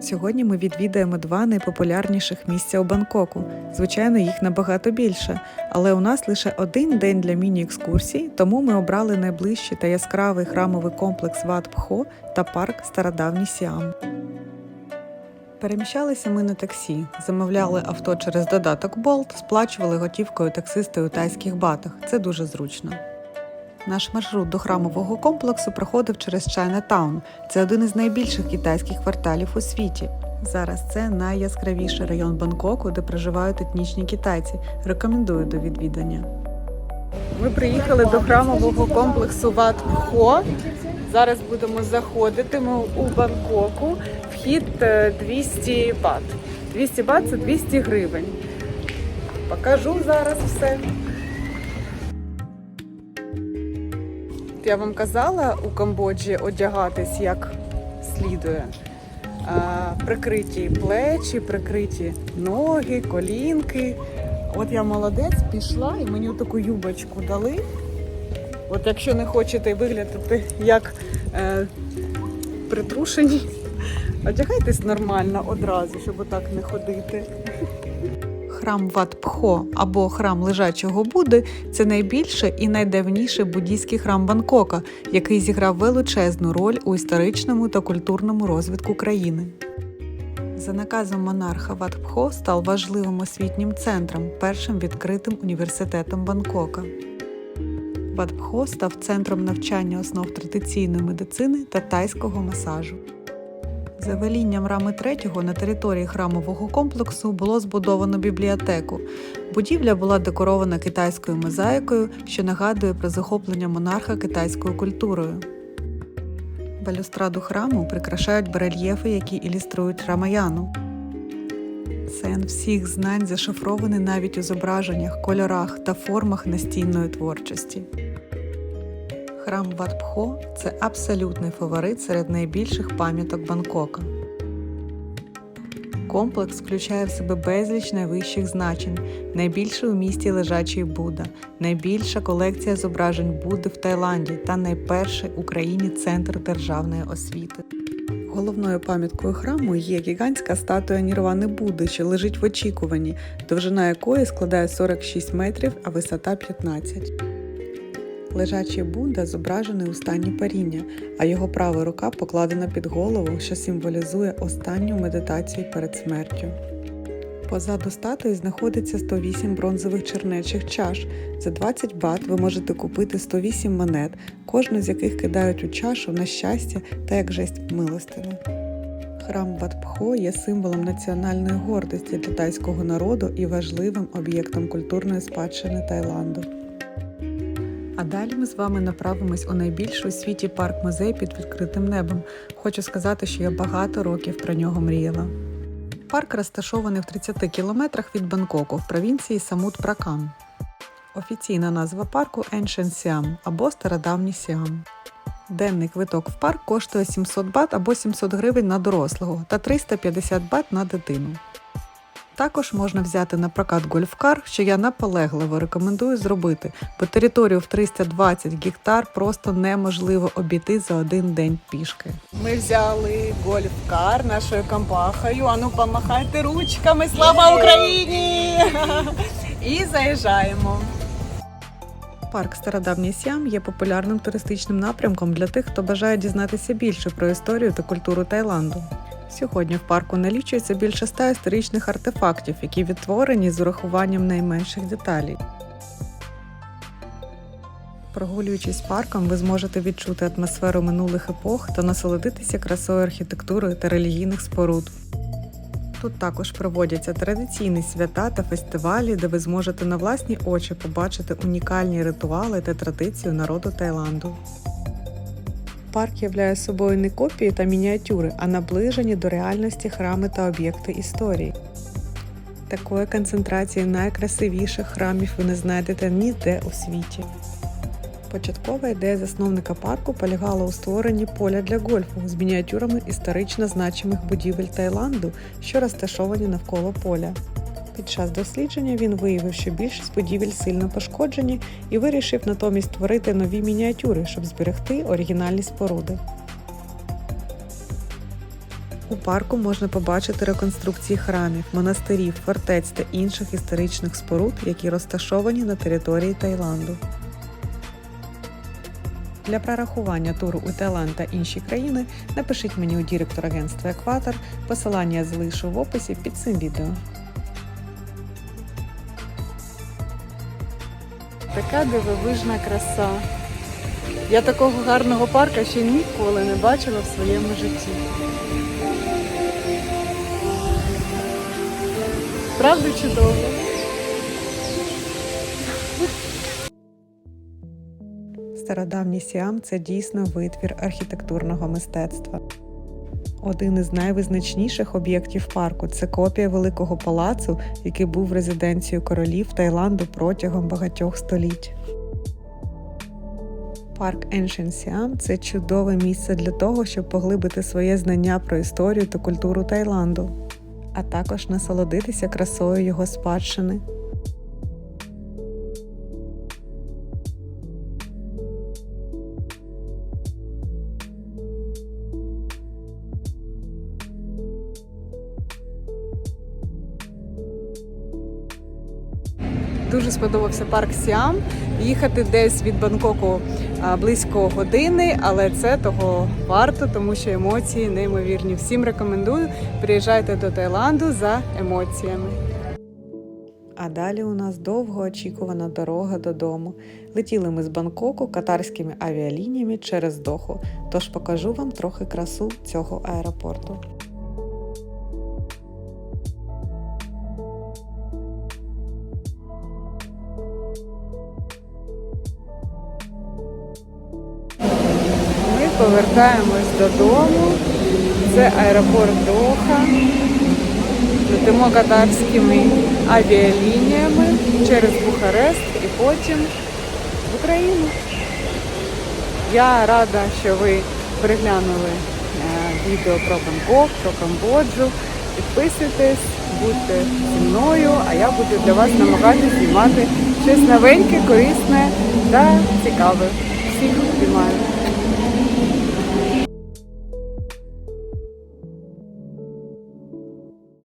Сьогодні ми відвідаємо два найпопулярніших місця у Бангкоку. Звичайно, їх набагато більше, але у нас лише один день для міні-екскурсій, тому ми обрали найближчий та яскравий храмовий комплекс Ват Пхо та парк Стародавній Сіам. Переміщалися ми на таксі, замовляли авто через додаток Bolt, сплачували готівкою таксисти у тайських батах. Це дуже зручно. Наш маршрут до храмового комплексу проходив через Чайнатаун. Це один із найбільших китайських кварталів у світі. Зараз це найяскравіший район Бангкоку, де проживають етнічні китайці. Рекомендую до відвідання. Ми приїхали до храмового комплексу Ват Пхо. Зараз будемо заходити. Ми у Бангкоку. Вхід е, 200 бат. 200 бат це 200 гривень. Покажу зараз все. Я вам казала у Камбоджі одягатись як слідує. Прикриті плечі, прикриті ноги, колінки. От я молодець пішла і мені таку юбочку дали. От якщо не хочете виглядати як е, притрушені, одягайтесь нормально одразу, щоб отак не ходити. Храм Ват Пхо або храм лежачого Будди це найбільший і найдавніший буддійський храм Бангкока, який зіграв величезну роль у історичному та культурному розвитку країни. За наказом монарха Ват Пхо став важливим освітнім центром, першим відкритим університетом Бангкока. Ват Пхо став центром навчання основ традиційної медицини та тайського масажу. За велінням Рами III на території храмового комплексу було збудовано бібліотеку. Будівля була декорована китайською мозаїкою, що нагадує про захоплення монарха китайською культурою. Балюстраду храму прикрашають барельєфи, які ілюструють Рамаяну. Сен всіх знань зашифрований навіть у зображеннях, кольорах та формах настінної творчості. Храм Ват Пхо – це абсолютний фаворит серед найбільших пам'яток Бангкока. Комплекс включає в себе безліч найвищих значень, найбільший у місті лежачий Будда, найбільша колекція зображень Будди в Таїланді та найперший в Україні центр державної освіти. Головною пам'яткою храму є гігантська статуя Нірвани Будди, що лежить в очікуванні, довжина якої складає 46 метрів, а висота 15. Лежачий Будда зображений у стані паріння, а його права рука покладена під голову, що символізує останню медитацію перед смертю. Позаду статуї знаходиться 108 бронзових чернечих чаш. За 20 бат ви можете купити 108 монет, кожну з яких кидають у чашу на щастя та як жесть милостини. Храм Ватпхо є символом національної гордості для тайського народу і важливим об'єктом культурної спадщини Таїланду. А далі ми з вами направимось у найбільший у світі парк-музей під відкритим небом. Хочу сказати, що я багато років про нього мріяла. Парк розташований в 30 кілометрах від Бангкоку в провінції Самут Пракам. Офіційна назва парку Ancient Siam або Стародавній Сіам. Денний квиток в парк коштує 700 бат або 700 гривень на дорослого та 350 бат на дитину. Також можна взяти на прокат гольфкар, що я наполегливо рекомендую зробити, бо територію в 320 гектар просто неможливо обійти за один день пішки. Ми взяли гольфкар нашою компахою. Ану, помахайте ручками. Слава Україні! І заїжджаємо. Парк Стародавній Сіам є популярним туристичним напрямком для тих, хто бажає дізнатися більше про історію та культуру Таїланду. Сьогодні в парку налічується більше ста історичних артефактів, які відтворені з урахуванням найменших деталей. Прогулюючись парком, ви зможете відчути атмосферу минулих епох та насолодитися красою архітектури та релігійних споруд. Тут також проводяться традиційні свята та фестивалі, де ви зможете на власні очі побачити унікальні ритуали та традицію народу Таїланду. Парк являє собою не копії та мініатюри, а наближені до реальності храми та об'єкти історії. Такої концентрації найкрасивіших храмів ви не знайдете ніде у світі. Початкова ідея засновника парку полягала у створенні поля для гольфу з мініатюрами історично значимих будівель Таїланду, що розташовані навколо поля. Під час дослідження він виявив, що більшість будівель сильно пошкоджені і вирішив натомість створити нові мініатюри, щоб зберегти оригінальні споруди. У парку можна побачити реконструкції храмів, монастирів, фортець та інших історичних споруд, які розташовані на території Таїланду. Для прорахування туру у Таїланд та інші країни напишіть мені у директор агентства Екватор. Посилання я залишу в описі під цим відео. Така дивовижна краса. Я такого гарного парка ще ніколи не бачила в своєму житті. Правда чудово? Стародавній Сіам це дійсно витвір архітектурного мистецтва. Один із найвизначніших об'єктів парку це копія великого палацу, який був резиденцією королів Таїланду протягом багатьох століть. Парк Siam – це чудове місце для того, щоб поглибити своє знання про історію та культуру Таїланду, а також насолодитися красою його спадщини. Дуже сподобався парк Сіам. Їхати десь від Бангкоку близько години, але це того варто, тому що емоції неймовірні. Всім рекомендую. Приїжджайте до Таїланду за емоціями. А далі у нас довгоочікувана дорога додому. Летіли ми з Бангкоку катарськими авіалініями через Доху, тож покажу вам трохи красу цього аеропорту. Повертаємось додому. Це аеропорт Доха. Летимо катарськими авіалініями через Бухарест і потім в Україну. Я рада, що ви переглянули е, відео про Бангкок, про Камбоджу. Підписуйтесь, будьте зі мною, а я буду для вас намагатися знімати щось новеньке, корисне та цікаве. Всіх обіймаю.